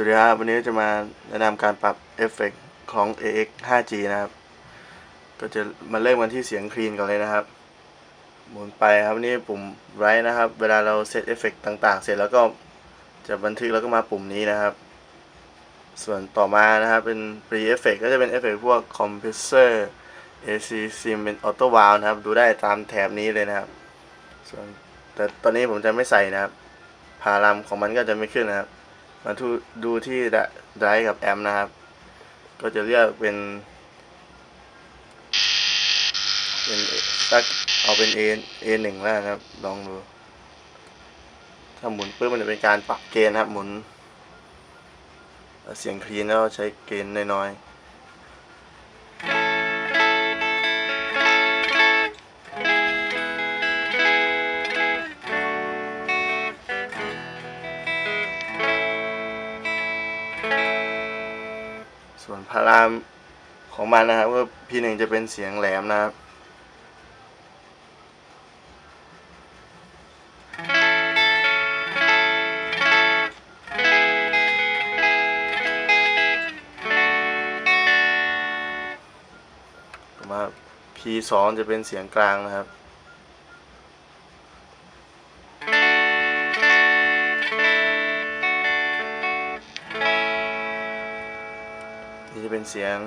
วัสดีครับ วันนี้จะมาแนะนำการปรับเอฟเฟกต์ของ AX 5G นะครับ ก็จะมาเริ่มกันที่เสียงคลีนก่อนเลยนะครับ หมุนไปครับนี่ปุ่มไรนะครับ เวลาเราเซตเอฟเฟกต์ต่างๆ เสร็จแล้วก็จะบันทึกแล้วก็มาปุ่มนี้นะครับ ส่วนต่อมานะครับเป็น pre effect ก็จะเป็นเอฟเฟกต์พวก compressor AC sim เป็น auto wow นะครับ ดูได้ตามแถบนี้เลยนะครับ ส่วนแต่ตอนนี้ผมจะไม่ใส่นะครับ พารามของมันก็จะไม่ขึ้นนะครับ มาดูที่ไดร์กับแอมนะครับ ก็จะเลือกเป็น เป็นสักเอาเป็น A A หนึ่งแล้วนะครับ ลองดู ถ้าหมุนปุ๊บมันจะเป็นการปรับเกณฑ์นะครับ หมุน เสียงคลีนแล้วใช้เกณฑ์น้อยๆ พารามของมันนะครับก็พีหนึ่งจะเป็นเสียงแหลมนะครับต่อมา P2 จะเป็นเสียงกลางนะครับ เสียง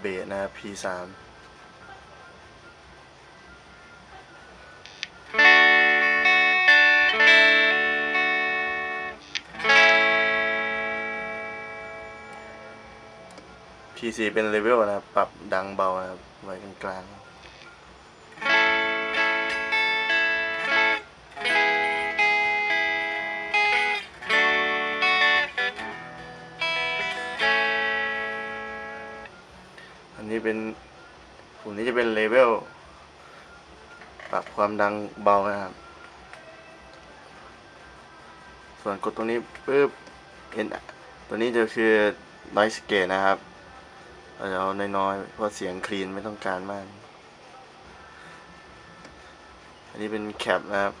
เบสนะครับ P3 P4 เป็นเลเวลนะครับ ปรับดังเบานะครับ ไว้กลางๆ ความดังเบานะครับ ส่วนกดตรงนี้ปุ๊บเห็นตัวนี้จะคือ noise gate นะครับเราจะเอาน้อยๆเพราะเสียงคลีนไม่ต้องการมาก อันนี้เป็นแคปนะครับ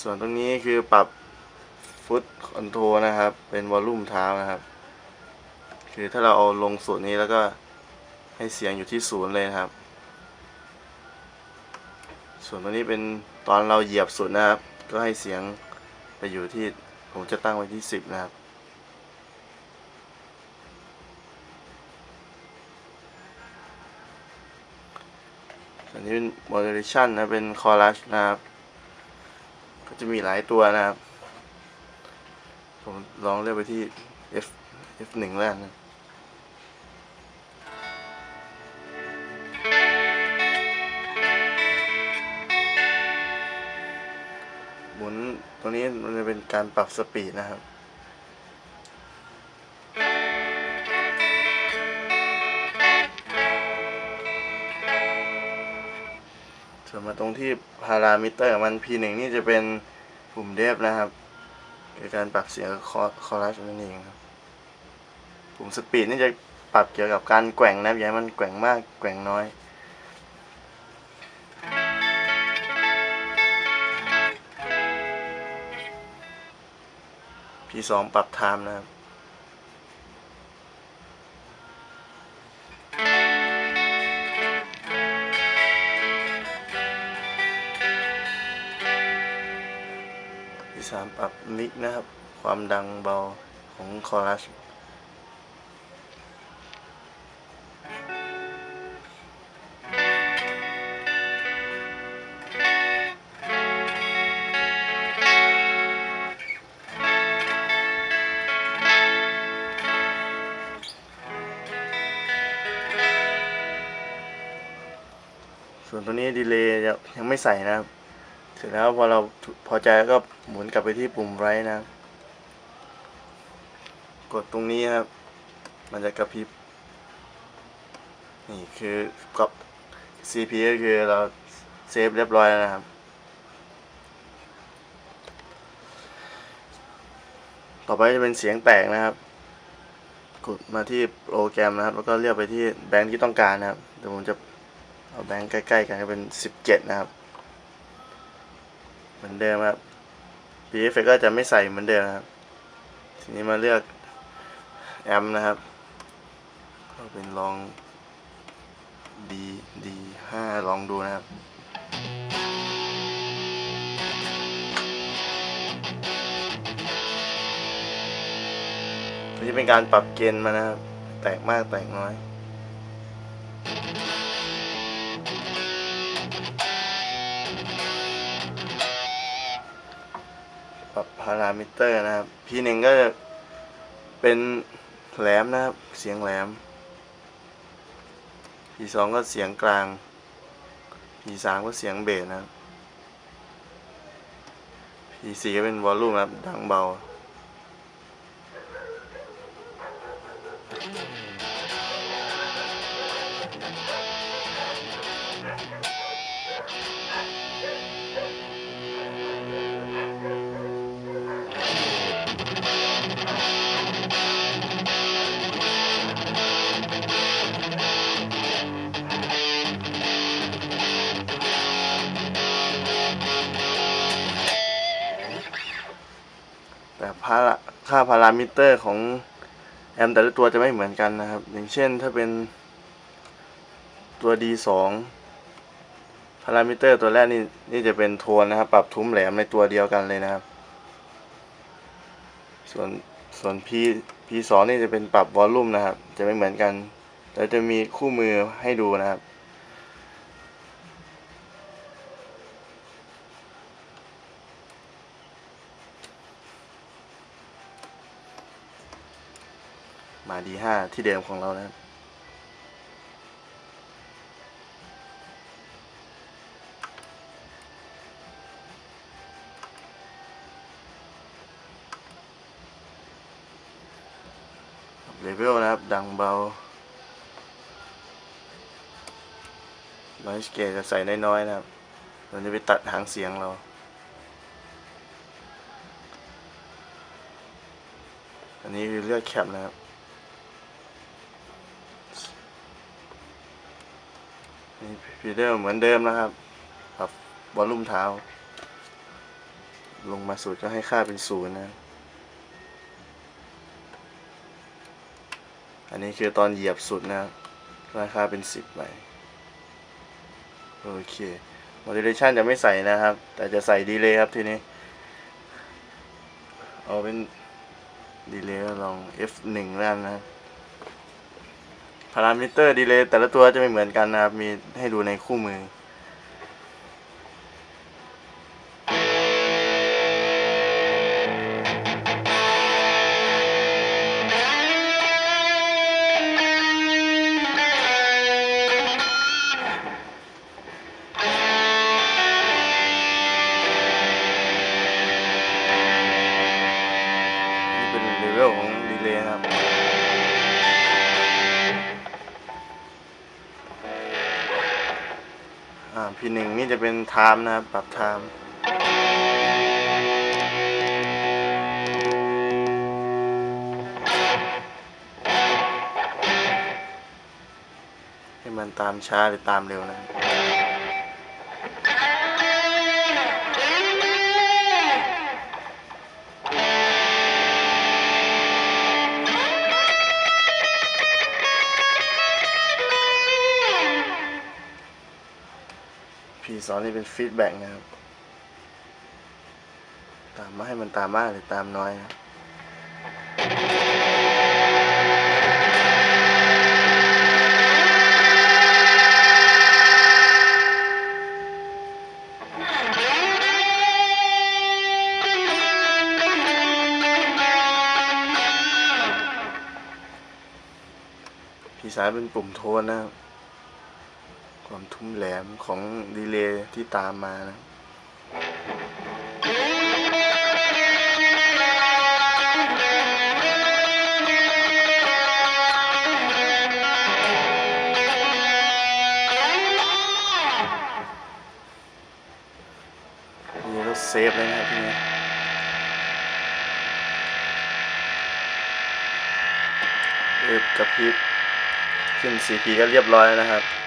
ส่วนตรงนี้คือปรับฟุตคอนโทรนะครับ เป็นวอลลุ่มเท้านะครับ คือถ้าเราเอาลงศูนย์นี้แล้วก็ให้เสียงอยู่ที่ศูนย์เลยครับ ส่วนตรงนี้เป็นตอนเราเหยียบศูนย์นะครับ ก็ให้เสียงไปอยู่ที่ผมจะตั้งไว้ที่สิบนะครับ อันนี้เป็น modulation นะ เป็น chorus นะครับ ก็จะมีหลายตัวนะครับ ผมลองเลือกไปที่ F F1 แล้วนะ มุนตรงนี้มันจะเป็นการปรับสปีดนะครับส่วนมาตรงที่พารามิเตอร์มัน P1 นี่จะเป็นปุ่มเดฟนะครับคือการปรับเสียงคอรัสนั่นเองครับปุ่มสปีดนี่จะปรับเกี่ยวกับการแกว่งนะครับอย่าให้มันแกว่งมากแกว่งน้อย P2 ปรับไทม์นะครับที่สามปรับมิกนะครับ ความดังเบาของคอรัส วนตัวนี้ดีเลย์ยังไม่ใส่นะครับ เสร็จแล้วพอเราพอใจแล้วก็หมุนกลับไปที่ปุ่มไรนะ กดตรงนี้ครับ มันจะกระพริบ นี่คือกับ CP ก็คือเราเซฟเรียบร้อยแล้วนะครับ ต่อไปจะเป็นเสียงแตกนะครับ กดมาที่โปรแกรมนะครับ แล้วก็เลือกไปที่แบงค์ที่ต้องการนะครับ เดี๋ยวผมจะ เอาแบงค์ใกล้ๆกันก็เป็น17นะครับ เหมือนเดิมครับ p f ก็จะไม่ใส่เหมือนเดิมครับ ทีนี้มาเลือกแอมป์นะครับ ก็เป็นลองดีดีห้าลองดูนะครับนี่เป็นการปรับเกณฑ์มานะครับ แตกมากแตกน้อย พารามิเตอร์นะครับ พีหนึ่งก็จะเป็นแหลมนะครับ เสียงแหลม พีสองก็เสียงกลาง พีสามก็เสียงเบสนะครับ พีสี่ก็เป็นวอลลุ่มนะครับ ดังเบาาราค่าพารามิเตอร์ของแอมป์แต่ละตัวจะไม่เหมือนกันนะครับ อย่างเช่นถ้าเป็นตัว D2 พารามิเตอร์ตัวแรกนี่นี่จะเป็นโทนนะครับ ปรับทุ้มแหลมในตัวเดียวกันเลยนะครับ ส่วนส่วน P P2 นี่จะเป็นปรับวอลลุ่มนะครับ จะไม่เหมือนกันแต่จะมีคู่มือให้ดูนะครับ D5 ที่เดิมของเรานะครับเลเวลนะครับ ดังเบา noise gate จะใส่น้อยๆนะครับเราจะไปตัดหางเสียงเราอันนี้คือเลือกแคปนะครับ นี่พีเดอร์เหมือนเดิมนะครับปรับบอลลุ่มเท้า ลงมาสุดก็ให้ค่าเป็นศูนย์นะอันนี้คือตอนเหยียบสุดนะครับราคาเป็นสิบไปโอเค modulation จะไม่ใส่นะครับ แต่จะใส่ดีเลย์ครับทีนี้ เอาเป็นดีเลย์ลอง F1 แล้วนนะครับ พารามิเตอร์ดีเลย์แต่ละตัวจะไม่เหมือนกันนะครับ มีให้ดูในคู่มือ ไทม์นะครับ ปรับไทม์ให้มันตามช้าหรือตามเร็วนะครับ สองนี่เป็นฟีดแบ็กนะครับ ตามมาให้มันตามมากหรือตามน้อยนะพี่สามเป็นปุ่มโทนนะครับ ความทุ้มแหลมของดีเลย์ที่ตามมานะนี่เราเซฟเลยนะครับทีนี้เอฟกับพริบขึ้น CP ก็เรียบร้อยนะครับ